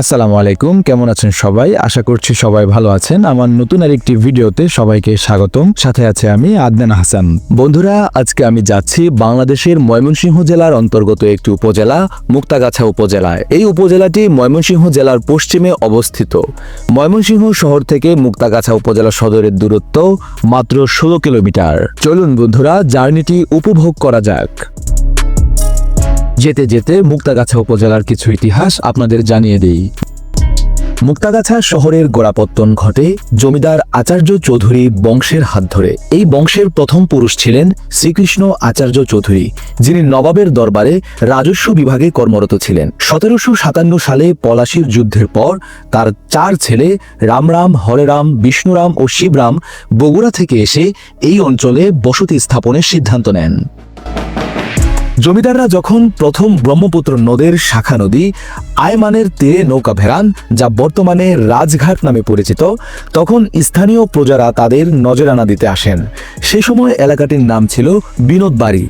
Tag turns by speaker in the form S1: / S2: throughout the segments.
S1: আসসালামু আলাইকুম, কেমন আছেন সবাই? আশা করছি সবাই ভালো আছেন। আমার নতুন আরেকটি ভিডিওতে সবাইকে স্বাগতম। সাথে আছে আমি আদনান হাসান। বন্ধুরা, আজকে আমি যাচ্ছি বাংলাদেশের ময়মনসিংহ জেলার অন্তর্গত একটি উপজেলা, মুক্তাগাছা উপজেলায়। এই উপজেলাটি ময়মনসিংহ জেলার পশ্চিমে অবস্থিত। ময়মনসিংহ শহর থেকে মুক্তাগাছা উপজেলা সদরের দূরত্ব মাত্র ষোলো কিলোমিটার। চলুন বন্ধুরা, জার্নিটি উপভোগ করা যাক। যেতে যেতে মুক্তাগাছা উপজেলার কিছু ইতিহাস আপনাদের জানিয়ে দিই। মুক্তাগাছা শহরের গোড়াপত্তন ঘটে জমিদার আচার্য চৌধুরী বংশের হাত ধরে। এই বংশের প্রথম পুরুষ ছিলেন শ্রীকৃষ্ণ আচার্য চৌধুরী, যিনি নবাবের দরবারে রাজস্ব বিভাগে কর্মরত ছিলেন। সতেরোশো সাতান্ন সালে পলাশির যুদ্ধের পর তার চার ছেলে রামরাম, হরেরাম, বিষ্ণুরাম ও শিবরাম বগুড়া থেকে এসে এই অঞ্চলে বসতি স্থাপনের সিদ্ধান্ত নেন। জমিদাররা যখন প্রথম ব্রহ্মপুত্র নদের শাখা নদী, আয়মানের তীরে নৌকা ভেড়ান, যা বর্তমানে রাজঘাট নামে পরিচিত, তখন স্থানীয় প্রজারা তাদের নজরানা দিতে আসেন। সে সময় এলাকাটির নাম ছিল বিনোদবাড়ি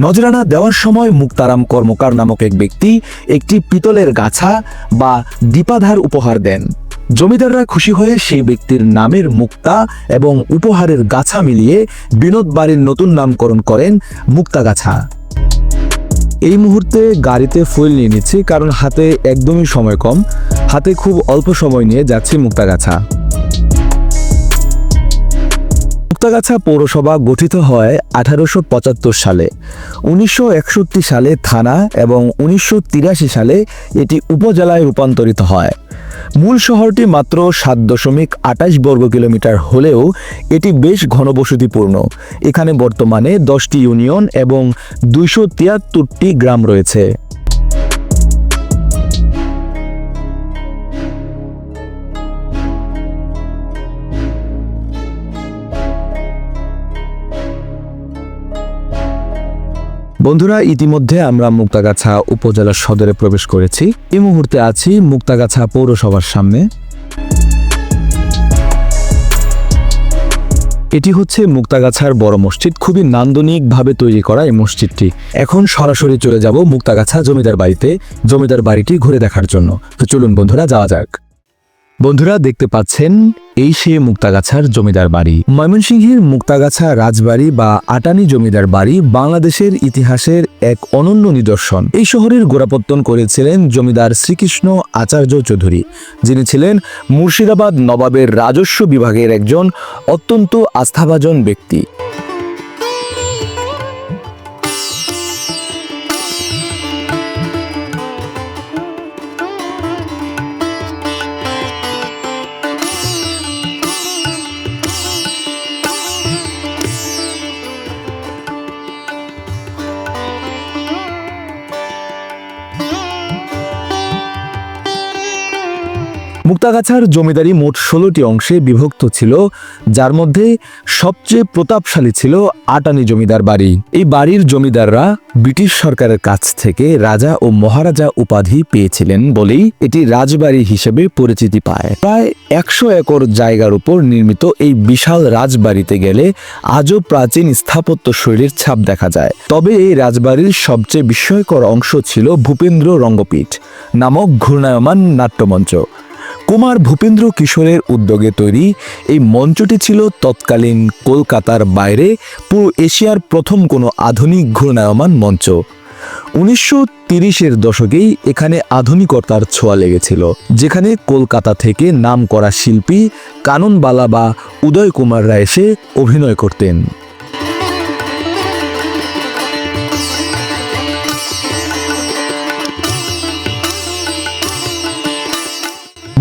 S1: নজরানা দেওয়ার সময় মুক্তারাম কর্মকার নামক এক ব্যক্তি একটি পিতলের গাছা বা দীপাধার উপহার দেন। জমিদাররা খুশি হয়ে সেই ব্যক্তির নামের মুক্তা এবং উপহারের গাছা মিলিয়ে বিনোদ বাড়ির নতুন নামকরণ করেন মুক্তাগাছা এই মুহূর্তে গাড়িতে ফুল নিয়ে নিচ্ছি, কারণ হাতে একদমই সময় কম। হাতে খুব অল্প সময় নিয়ে যাচ্ছি মুক্তাগাছা। মুক্তাগাছা পৌরসভা গঠিত হয় আঠারোশো পঁচাত্তর সালে। উনিশশো একষট্টি সালে থানা এবং উনিশশো তিরাশি সালে এটি উপজেলায় রূপান্তরিত হয়। মূল শহরটি মাত্র সাত দশমিক আটাশ বর্গ কিলোমিটার হলেও এটি বেশ ঘনবসতিপূর্ণ। এখানে বর্তমানে দশটি ইউনিয়ন এবং দুইশো তিয়াত্তরটি গ্রাম রয়েছে। বন্ধুরা, ইতিমধ্যে আমরা মুক্তাগাছা উপজেলা সদরে প্রবেশ করেছি। এই মুহূর্তে আছি মুক্তাগাছা পৌরসভার সামনে। এটি হচ্ছে মুক্তাগাছার বড় মসজিদ। খুবই নান্দনিকভাবে তৈরি করা এই মসজিদটি। এখন সরাসরি চলে যাব মুক্তাগাছা জমিদার বাড়িতে। জমিদার বাড়িটি ঘুরে দেখার জন্য। তো চলুন বন্ধুরা, যাওয়া যাক। বন্ধুরা দেখতে পাচ্ছেন, এই সে মুক্তাগাছার জমিদার বাড়ি। ময়মনসিংহের মুক্তাগাছা রাজবাড়ি বা আটানি জমিদার বাড়ি বাংলাদেশের ইতিহাসের এক অনন্য নিদর্শন। এই শহরের গোড়াপত্তন করেছিলেন জমিদার শ্রীকৃষ্ণ আচার্য চৌধুরী, যিনি ছিলেন মুর্শিদাবাদ নবাবের রাজস্ব বিভাগের একজন অত্যন্ত আস্থাভাজন ব্যক্তি। মুক্তাগাছার জমিদারি মোট ষোলোটি অংশে বিভক্ত ছিল, যার মধ্যে সবচেয়ে প্রতাপশালী ছিল আটানি জমিদার বাড়ি। এই বাড়ির জমিদাররা ব্রিটিশ সরকারের কাছ থেকে রাজা ও মহারাজা উপাধি পেয়েছিলেন বলেই এটি রাজবাড়ি হিসেবে পরিচিতি পায়। প্রায় একশো একর জায়গার উপর নির্মিত এই বিশাল রাজবাড়িতে গেলে আজও প্রাচীন স্থাপত্য শৈলীর ছাপ দেখা যায়। তবে এই রাজবাড়ির সবচেয়ে বিস্ময়কর অংশ ছিল ভূপেন্দ্র রঙ্গপীঠ নামক ঘূর্ণায়মান নাট্যমঞ্চ। কুমার ভূপেন্দ্র কিশোরের উদ্যোগে তৈরি এই মঞ্চটি ছিল তৎকালীন কলকাতার বাইরে পুরো এশিয়ার প্রথম কোনো আধুনিক ঘূর্ণায়মান মঞ্চ। উনিশশো তিরিশের দশকেই এখানে আধুনিকতার ছোঁয়া লেগেছিল, যেখানে কলকাতা থেকে নাম করা শিল্পী কাননবালা বা উদয় কুমার রায় এসে অভিনয় করতেন।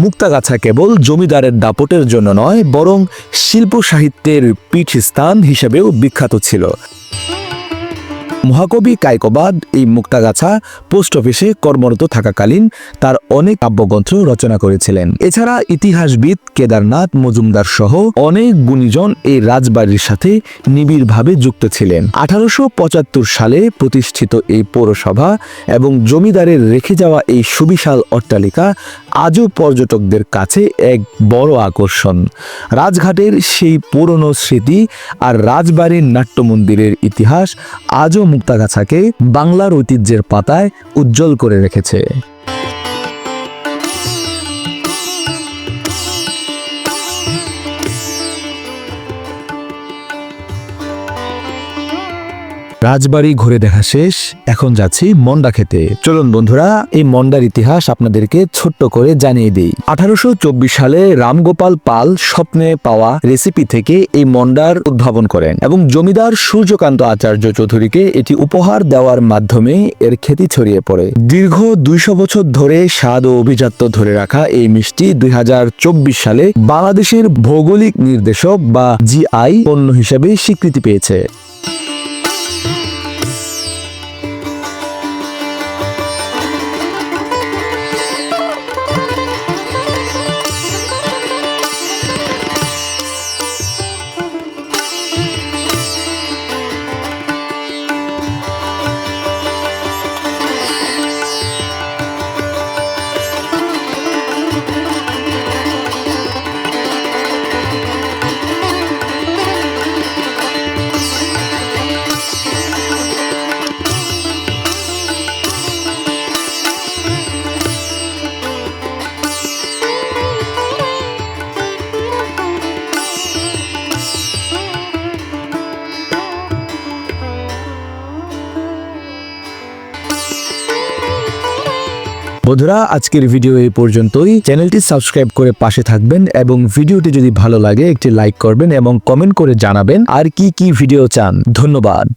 S1: মুক্তাগাছা কেবল জমিদারের দাপটের জন্য নয় বরং শিল্প সাহিত্যের পীঠস্থান হিসেবেও বিখ্যাত ছিল। মহাকবি কায়কবাদ এই মুক্তাগাছা পোস্ট অফিসে কর্মরত থাকাকালীন তার অনেক কাব্যগ্রন্থ রচনা করেছিলেন। এছাড়া ইতিহাসবিদ কেদারনাথ মজুমদার সহ অনেক গুণীজন এই রাজবাড়ির সাথে নিবিড়ভাবে যুক্ত ছিলেন। আঠারোশো পঁচাত্তর সালে প্রতিষ্ঠিত এই পৌরসভা এবং জমিদারের রেখে যাওয়া এই সুবিশাল অট্টালিকা আজও পর্যটকদের কাছে এক বড় আকর্ষণ। রাজঘাটের সেই পুরনো স্মৃতি আর রাজবাড়ির নাট্য মন্দিরের ইতিহাস আজও মুক্তাগাছাকে বাংলার ঐতিহ্যের পাতায় উজ্জ্বল করে রেখেছে। রাজবাড়ি ঘুরে দেখা শেষ, এখন যাচ্ছি মন্ডা খেতে। চলুন বন্ধুরা, এই মন্ডার ইতিহাস আপনাদেরকে ছোট্ট করে জানিয়ে দিই। আঠারোশো সালে রামগোপাল পাল স্বপ্নে পাওয়া রেসিপি থেকে এই মন্ডার উদ্ভাবন করেন এবং জমিদার সূর্যকান্ত আচার্য চৌধুরীকে এটি উপহার দেওয়ার মাধ্যমে এর খ্যাতি ছড়িয়ে পড়ে। দীর্ঘ দুইশো বছর ধরে স্বাদ ও অভিজাত্য ধরে রাখা এই মিষ্টি দুই হাজার চব্বিশ সালে বাংলাদেশের ভৌগোলিক নির্দেশক বা জিআই পণ্য হিসেবে স্বীকৃতি পেয়েছে। বন্ধুরা, আজকের ভিডিও এই পর্যন্তই। চ্যানেলটি সাবস্ক্রাইব করে পাশে থাকবেন এবং ভিডিওটি যদি ভালো লাগে, একটি লাইক করবেন এবং কমেন্ট করে জানাবেন আর কি কি ভিডিও চান। ধন্যবাদ।